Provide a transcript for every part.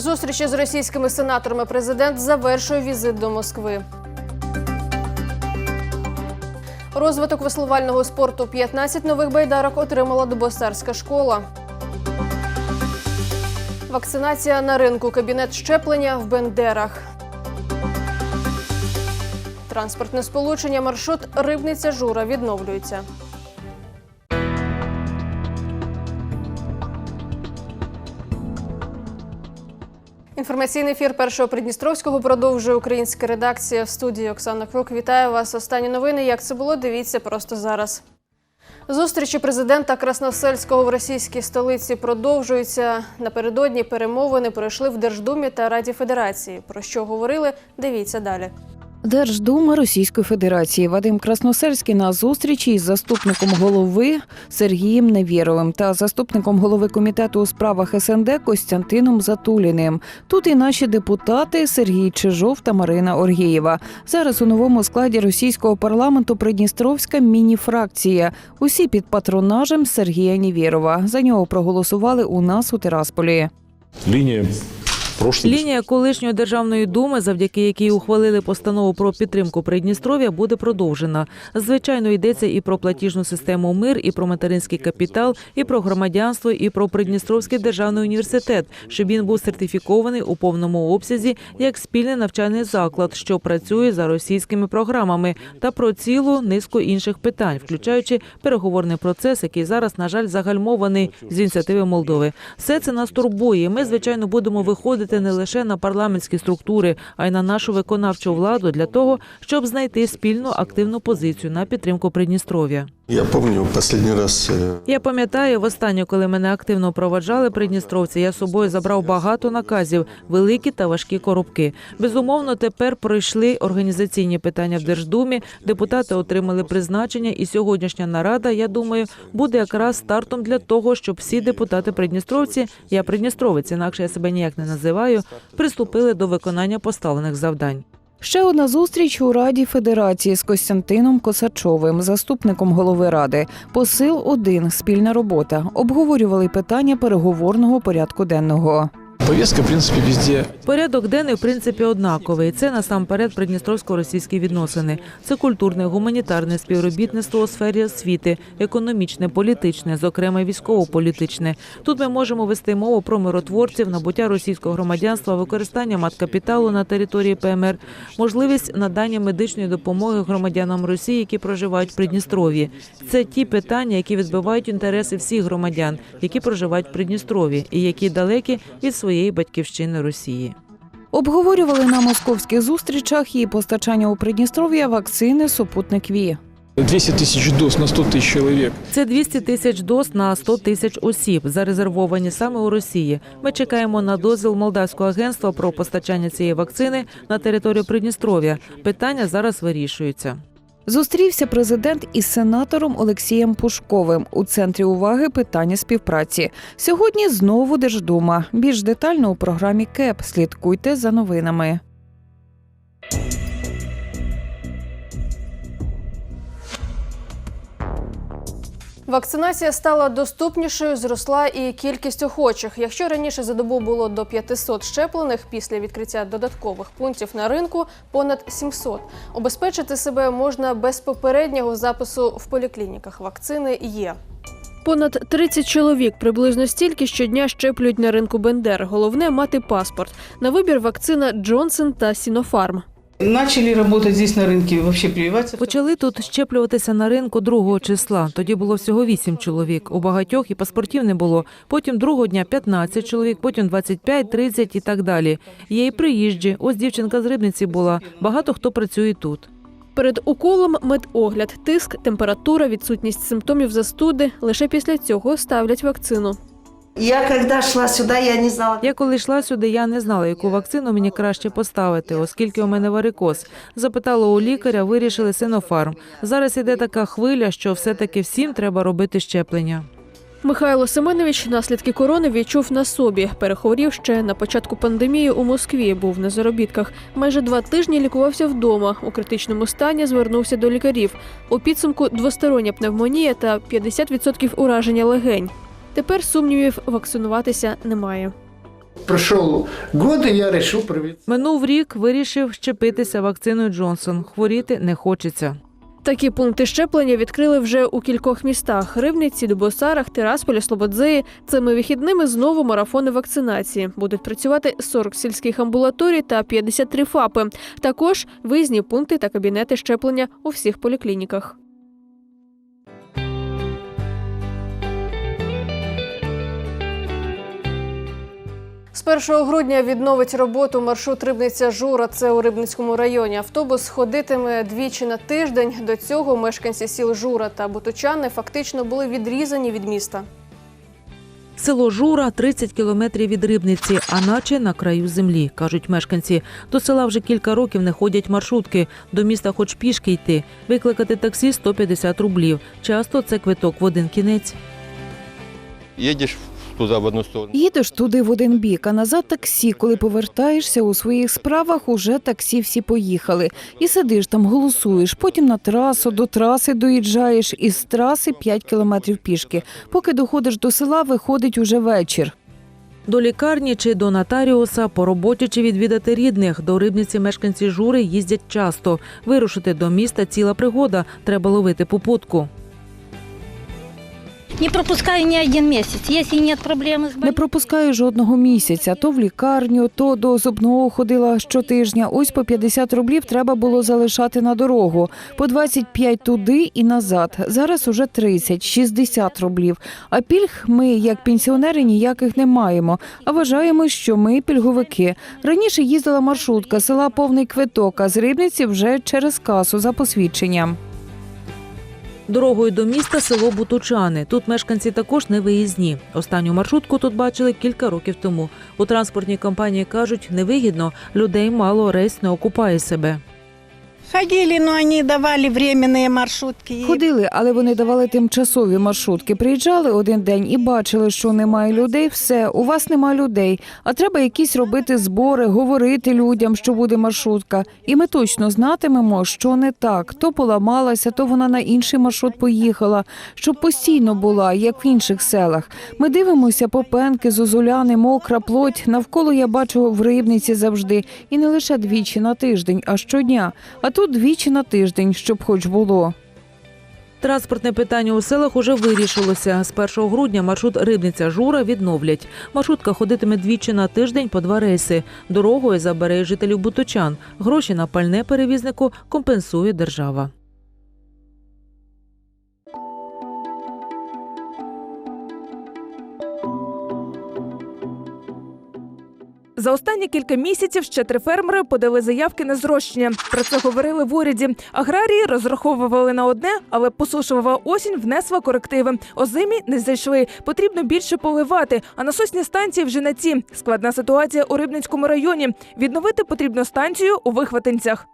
Зустрічі з російськими сенаторами президент завершує візит до Москви. Розвиток веслувального спорту 15 нових байдарок отримала Дубосарська школа. Вакцинація на ринку. Кабінет щеплення в Бендерах. Транспортне сполучення маршрут Рибниця Жура відновлюється. Інформаційний ефір першого Придністровського продовжує українська редакція в студії Оксана Крук. Вітаю вас. Останні новини. Як це було? Дивіться просто зараз. Зустрічі президента Красносельського в російській столиці продовжуються. Напередодні перемовини пройшли в Держдумі та Раді Федерації. Про що говорили? Дивіться далі. Держдума Російської Федерації Вадим Красносельський на зустрічі із заступником голови Сергієм Невєровим та заступником голови комітету у справах СНД Костянтином Затуліним. Тут і наші депутати Сергій Чижов та Марина Оргєєва. Зараз у новому складі російського парламенту Придністровська міні-фракція. Усі під патронажем Сергія Невєрова. За нього проголосували у нас у Тирасполі. Лінія Лінія колишньої державної думи, завдяки якій ухвалили постанову про підтримку Придністров'я, буде продовжена. Звичайно, йдеться і про платіжну систему мир, і про материнський капітал, і про громадянство, і про Придністровський державний університет, щоб він був сертифікований у повному обсязі як спільний навчальний заклад, що працює за російськими програмами, та про цілу низку інших питань, включаючи переговорний процес, який зараз, на жаль, загальмований з ініціативи Молдови. Все це нас турбує. Ми, звичайно, будемо виходити не лише на парламентські структури, а й на нашу виконавчу владу для того, щоб знайти спільну активну позицію на підтримку Придністров'я. Я помню последний раз э, Я пам'ятаю, востаннє, коли мене активно проваджали придністровці, я з собою забрав багато наказів, великі та важкі коробки. Безумовно, тепер пройшли організаційні питання в Держдумі. Депутати отримали призначення, і сьогоднішня нарада, я думаю, буде якраз стартом для того, щоб всі депутати придністровці, я придністровець, інакше я себе ніяк не називаю, приступили до виконання поставлених завдань. Ще одна зустріч у Раді Федерації з Костянтином Косачовим, заступником голови ради. Посил 1 спільна робота. Обговорювали питання переговорного порядку денного. Повістка, в принципі, везде Порядок денний, в принципі, однаковий. Це насамперед придністровсько-російські відносини. Це культурне, гуманітарне співробітництво у сфері освіти, економічне, політичне, зокрема військово-політичне. Тут ми можемо вести мову про миротворців, набуття російського громадянства, використання маткапіталу на території ПМР, можливість надання медичної допомоги громадянам Росії, які проживають в Придністров'ї. Це ті питання, які відбивають інтереси всіх громадян, які проживають в Придністров'ї і які далекі від своєї батьківщини Росії. Обговорювали на московських зустрічах і постачання у Придністров'я вакцини супутник Ві. 200 тисяч доз на 100 тисяч чоловік. Це 200 тисяч доз на 100 тисяч осіб, зарезервовані саме у Росії. Ми чекаємо на дозвіл Молдавського агентства про постачання цієї вакцини на територію Придністров'я. Питання зараз вирішуються. Зустрівся президент із сенатором Олексієм Пушковим. У центрі уваги питання співпраці. Сьогодні знову Держдума. Більш детально у програмі КЕП. Слідкуйте за новинами. Вакцинація стала доступнішою, зросла і кількість охочих. Якщо раніше за добу було до 500 щеплених, після відкриття додаткових пунктів на ринку понад 700. Обезпечити себе можна без попереднього запису в поліклініках. Вакцини є. Понад 30 чоловік, приблизно стільки щодня щеплюють на ринку Бендер. Головне мати паспорт. На вибір вакцина Джонсон та Сінофарм. Начали работать здесь на рынке, вообще прививаться. Почали тут щеплюватися на ринку другого числа. Тоді було всього 8 чоловік. У багатьох і паспортів не було. Потім другого дня 15 чоловік, потім 25, 30 і так далі. Є і приїжджі. Ось дівчинка з рибниці була. Багато хто працює тут. Перед уколом медогляд, тиск, температура, відсутність симптомів застуди. Лише після цього ставлять вакцину. Я когда шла сюда, я не знала. Я коли йшла сюди, я не знала, яку вакцину мені краще поставити, оскільки у мене варикоз. Запитала у лікаря, вирішили синофарм. Зараз іде така хвиля, що все-таки всім треба робити щеплення. Михайло Семенович наслідки корони відчув на собі. Перехворів ще на початку пандемії у Москві. Був на заробітках. Майже два тижні лікувався вдома. У критичному стані звернувся до лікарів. У підсумку двостороння пневмонія та 50% ураження легень. Тепер сумнівів вакцинуватися немає. Прошел год, и я решил привиться. Минув рік, вирішив щепитися вакциною Джонсон. Хворіти не хочеться. Такі пункти щеплення відкрили вже у кількох містах: Рибниці, Дубосарах, Тирасполі, Слободзеї. Цими вихідними знову марафони вакцинації. Будуть працювати 40 сільських амбулаторій та 53 ФАПи. Також виїзні пункти та кабінети щеплення у всіх поліклініках. З 1 грудня відновить роботу маршрут Рибниця Жура. Це у Рибницькому районі. Автобус ходитиме двічі на тиждень. До цього мешканці сіл Жура та Бутучани фактично були відрізані від міста. Село Жура 30 кілометрів від Рибниці, а наче на краю землі, кажуть мешканці. До села вже кілька років не ходять маршрутки. До міста хоч пішки йти. Викликати таксі 150 рублів. Часто це квиток в один кінець. Едешь туда в одну сторону. Їдеш туди в один бік, а назад таксі. Коли повертаєшся у своїх справах, уже таксі всі поїхали. І сидиш там, голосуєш. Потім на трасу, до траси доїжджаєш, і з траси 5 кілометрів пішки. Поки доходиш до села, виходить уже вечір. До лікарні чи до нотаріуса, по роботі чи відвідати рідних. До рибниці мешканці Жури їздять часто. Вирушити до міста ціла пригода. Треба ловити попутку. Не пропускаю ни один месяц. Если нет проблемы с Не пропускаю жодного місяця. То в лікарню, то до зубного ходила щотижня. Ось по 50 рублів треба було залишати на дорогу. По 25 туди і назад. Зараз уже 30, 60 рублів. А пільг ми, як пенсіонери, ніяких не маємо. А вважаємо, що ми пільговики. Раніше їздила маршрутка, села повний квиток, а з рибниці вже через касу за посвідченням. Дорогою до міста село Бутучани. Тут мешканці також не виїзні. Останню маршрутку тут бачили кілька років тому. У транспортній компанії кажуть, невигідно, людей мало, рейс не окупає себе. Ходили, но они давали временные маршрутки. Ходили, але вони давали тимчасові маршрутки. Приїжджали один день і бачили, що немає людей. Все, у вас немає людей. А треба якісь робити збори, говорити людям, що буде маршрутка. І ми точно знатимемо, що не так. То поламалася, то вона на інший маршрут поїхала, щоб постійно була, як в інших селах. Ми дивимося попенки, зозуляни, мокра плоть. Навколо я бачу в рибниці завжди, і не лише двічі на тиждень, а щодня. А тут двічі на тиждень, щоб хоч було. Транспортне питання у селах уже вирішилося. З 1 грудня маршрут Рибниця Жура відновлять. Маршрутка ходитиме двічі на тиждень по два рейси. Дорогою забере жителів Бутучан. Гроші на пальне перевізнику компенсує держава. За останні кілька місяців ще три фермери подали заявки на зрощення. Про це говорили в уряді. Аграрії розраховували на одне, але посушова осінь внесла корективи. Озимі не зайшли. Потрібно більше поливати. А насосні станції вже на ці. Складна ситуація у Рибницькому районі. Відновити потрібно станцію у вихватинцях.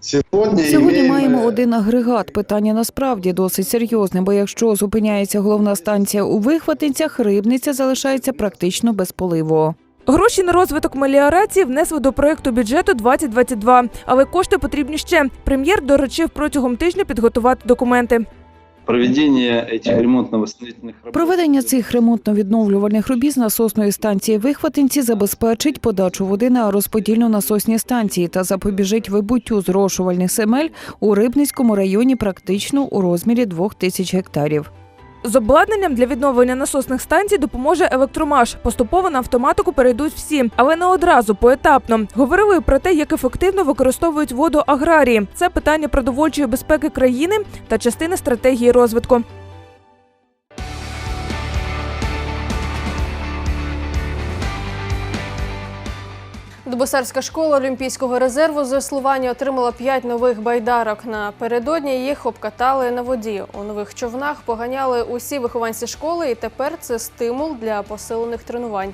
Сьогодні, Сьогодні маємо один агрегат. Питання насправді досить серйозне, бо якщо зупиняється головна станція у вихватинцях, рибниця залишається практично без поливу. Гроші на розвиток меліорації внесли до проекту бюджету 2022, але кошти потрібні ще. Прем'єр доручив протягом тижня підготувати документи. Проведення цих ремонтно-восстановительних робот. Проведення цих ремонтно-відновлювальних робіт з насосної станції вихватинці забезпечить подачу води на розподільно-насосні станції та запобіжить вибуттю зрошувальних земель у Рибницькому районі практично у розмірі двох тисяч гектарів. З обладнанням для відновлення насосних станцій допоможе електромаш. Поступово на автоматику перейдуть всі, але не одразу, поетапно. Говорили про те, як ефективно використовують воду аграрії. Це питання продовольчої безпеки країни та частини стратегії розвитку. Дубосарська школа Олімпійського резерву з веслування отримала п'ять нових байдарок. Напередодні їх обкатали на воді. У нових човнах поганяли усі вихованці школи, і тепер це стимул для посилених тренувань.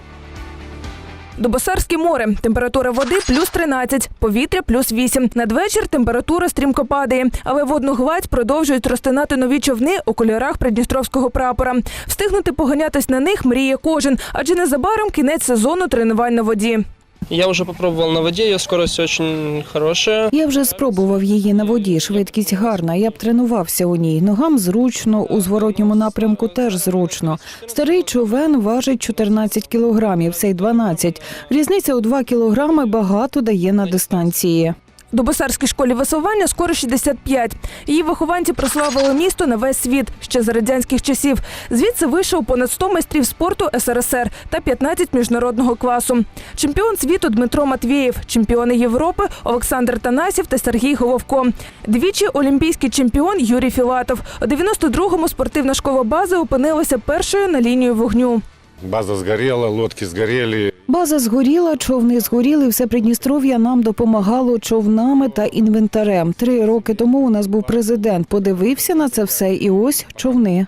Дубосарське море. Температура води плюс 13, повітря плюс 8. Надвечір температура стрімко падає, але водну гладь продовжують розтинати нові човни у кольорах придністровського прапора. Встигнути поганятись на них мріє кожен, адже незабаром кінець сезону тренувань на воді. Я вже спробував на воді, її скорость очень хороша. Я вже спробував її на воді. Швидкість гарна. Я б тренувався у ній. Ногам зручно, у зворотньому напрямку теж зручно. Старий човен важить 14 кілограмів, цей 12. Різниця у 2 кілограми багато дає на дистанції. В Дубосарській школі веслування скоро 65. Її вихованці прославили місто на весь світ ще за радянських часів. Звідси вийшов понад 100 майстрів спорту СРСР та 15 міжнародного класу. Чемпіон світу Дмитро Матвєєв, чемпіони Європи Олександр Танасів та Сергій Головко. Двічі олімпійський чемпіон Юрій Філатов. У 92-му спортивна школа бази опинилася першою на лінію вогню. База сгорела, лодки сгорели. База згоріла, човни згоріли. Все Придністров'я нам допомагало човнами та інвентарем. Три роки тому у нас був президент. Подивився на це все, і ось човни.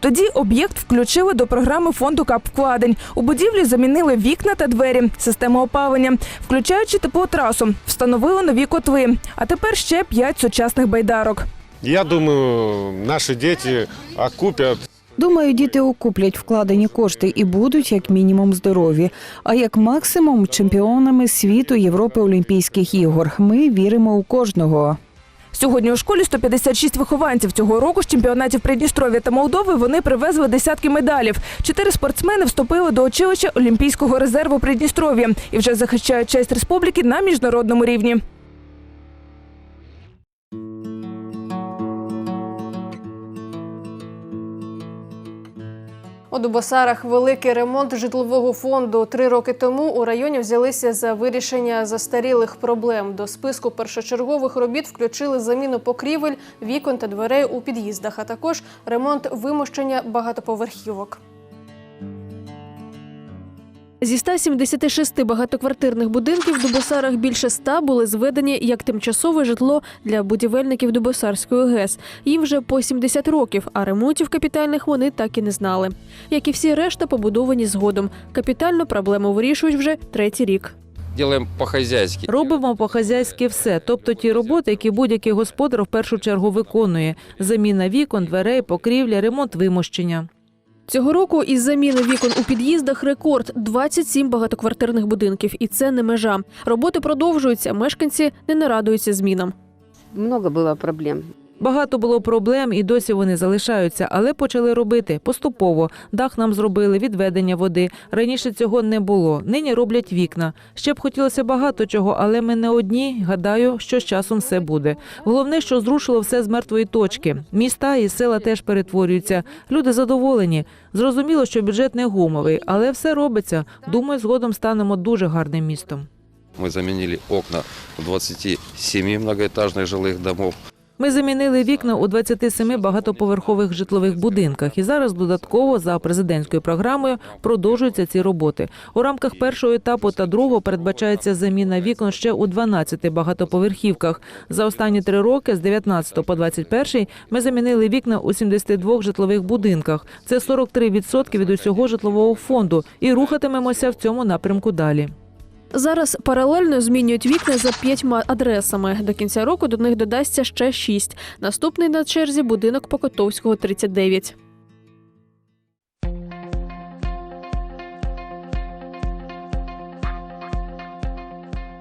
Тоді об'єкт включили до програми фонду КАП вкладень. У будівлі замінили вікна та двері, систему опалення, включаючи теплотрасу, встановили нові котли. А тепер ще п'ять сучасних байдарок. Я думаю, наши дети окупят Думаю, діти окуплять вкладені кошти і будуть як мінімум здорові, а як максимум чемпіонами світу Європи Олімпійських ігор. Ми віримо у кожного. Сьогодні у школі 156 вихованців. Цього року з чемпіонатів Придністров'я та Молдови вони привезли десятки медалів. Чотири спортсмени вступили до училища Олімпійського резерву Придністров'я і вже захищають честь республіки на міжнародному рівні. У Дубосарах великий ремонт житлового фонду. Три роки тому у районі взялися за вирішення застарілих проблем. До списку першочергових робіт включили заміну покрівель, вікон та дверей у під'їздах, а також ремонт вимощення багатоповерхівок. Зі 176 багатоквартирних будинків в Дубосарах більше 100 були зведені як тимчасове житло для будівельників Дубосарської ГЕС. Їм вже по 70 років, а ремонтів капітальних вони так і не знали. Як і всі решта, побудовані згодом. Капітальну проблему вирішують вже третій рік. Робимо по-хазяйськи все, тобто ті роботи, які будь-який господар в першу чергу виконує: заміна вікон, дверей, покрівля, ремонт вимощення. Цього року із заміни вікон у під'їздах рекорд 27 багатоквартирних будинків, і це не межа. Роботи продовжуються. Мешканці не нарадуються змінам. Много було проблем. Багато було проблем, і досі вони залишаються, але почали робити поступово. Дах нам зробили, відведення води. Раніше цього не було. Нині роблять вікна. Ще б хотілося багато чого, але ми не одні. Гадаю, що з часом все буде. Головне, що зрушило все з мертвої точки. Міста і села теж перетворюються. Люди задоволені. Зрозуміло, що бюджет не гумовий, але все робиться. Думаю, згодом станемо дуже гарним містом. Мы заменили окна в 27 многоэтажных жилых домов. Ми замінили вікна у 27 багатоповерхових житлових будинках, і зараз додатково за президентською програмою продовжуються ці роботи. У рамках першого етапу та другого передбачається заміна вікон ще у 12 багатоповерхівках. За останні три роки, з 19 по 21, ми замінили вікна у 72 житлових будинках. Це 43% від усього житлового фонду, і рухатимемося в цьому напрямку далі. Зараз паралельно змінюють вікна за п'ятьма адресами. До кінця року до них додасться ще шість. Наступний на черзі будинок Покотовського 39.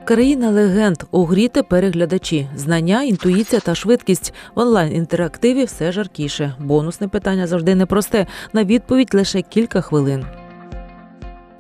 Країна легенд у грі тепер глядачі. Знання, інтуїція та швидкість в онлайн інтерактиві все жаркіше. Бонусне питання завжди непросте. На відповідь лише кілька хвилин.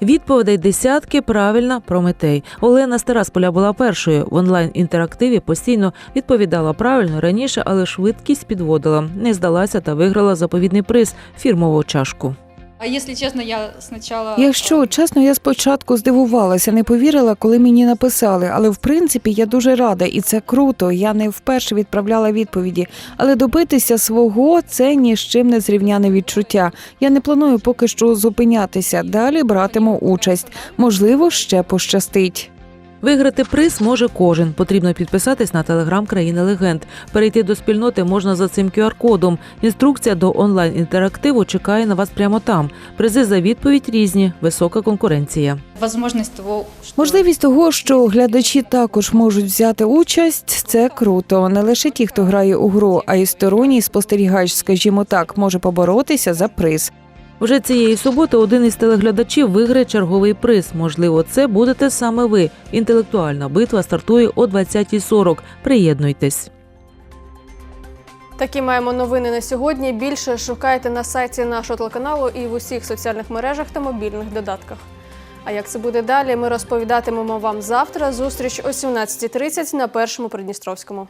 Відповідей десятки правильна Прометей. Олена Старасполя була першою. В онлайн інтерактиві постійно відповідала правильно раніше, але швидкість підводила. Не здалася та виграла заповідний приз фірмову чашку. А якщо чесно, я спочатку... Якщо чесно, я спочатку здивувалася, не повірила, коли мені написали. Але в принципі я дуже рада, і це круто. Я не вперше відправляла відповіді, але добитися свого це ні з чим не зрівняне відчуття. Я не планую поки що зупинятися. Далі братиму участь. Можливо, ще пощастить. Виграти приз може кожен. Потрібно підписатись на телеграм країни легенд. Перейти до спільноти можна за цим QR-кодом. Інструкція до онлайн інтерактиву чекає на вас прямо там. Призи за відповідь різні, висока конкуренція. Возможность того. Можливість того, що глядачі також можуть взяти участь, це круто. Не лише ті, хто грає у гру, а й сторонній спостерігач, скажімо так, може поборотися за приз. Вже цієї суботи один із телеглядачів виграє черговий приз. Можливо, це будете саме ви. Інтелектуальна битва стартує о 20.40. Приєднуйтесь. Такі маємо новини на сьогодні. Більше шукайте на сайті нашого телеканалу і в усіх соціальних мережах та мобільних додатках. А як це буде далі, ми розповідатимемо вам завтра. Зустріч о 17.30 на першому Придністровському.